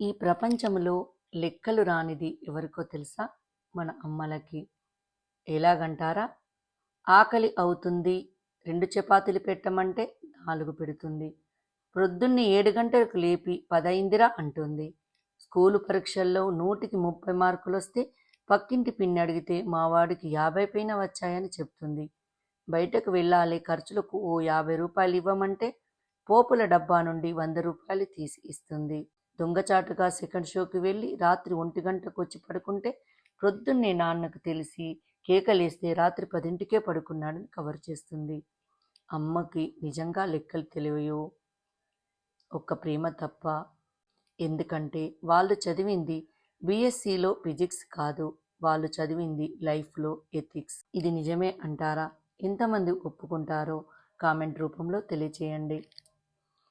ఈ ప్రపంచంలో లెక్కలు రానిది ఎవరికో తెలుసా? మన అమ్మలకి. ఎలాగంటారా? ఆకలి అవుతుంది రెండు చపాతీలు పెట్టమంటే నాలుగు పెడుతుంది. ప్రొద్దున్నే ఏడు గంటలకు లేపి పదైందిరా అంటుంది. స్కూలు పరీక్షల్లో నూటికి ముప్పై మార్కులు వస్తే పక్కింటి పిన్ని అడిగితే మా వాడికి యాభై పైన వచ్చాయని చెప్తుంది. బయటకు వెళ్ళాలి ఖర్చులకు ఓ యాభై రూపాయలు ఇవ్వమంటే పోపుల డబ్బా నుండి వంద రూపాయలు తీసి ఇస్తుంది. దొంగచాటుగా సెకండ్ షోకి వెళ్ళి రాత్రి ఒంటి గంటకు వచ్చి పడుకుంటే ప్రొద్దున్నే నాన్నకు తెలిసి కేకలేస్తే రాత్రి పదింటికే పడుకున్నాడని కవర్ చేస్తుంది. అమ్మకి నిజంగా లెక్కలు తెలివయో? ఒక్క ప్రేమ తప్ప. ఎందుకంటే వాళ్ళు చదివింది బీఎస్సీలో ఫిజిక్స్ కాదు వాళ్ళు చదివింది లైఫ్లో ఎథిక్స్. ఇది నిజమే అంటారా? ఎంతమంది ఒప్పుకుంటారో కామెంట్ రూపంలో తెలియచేయండి.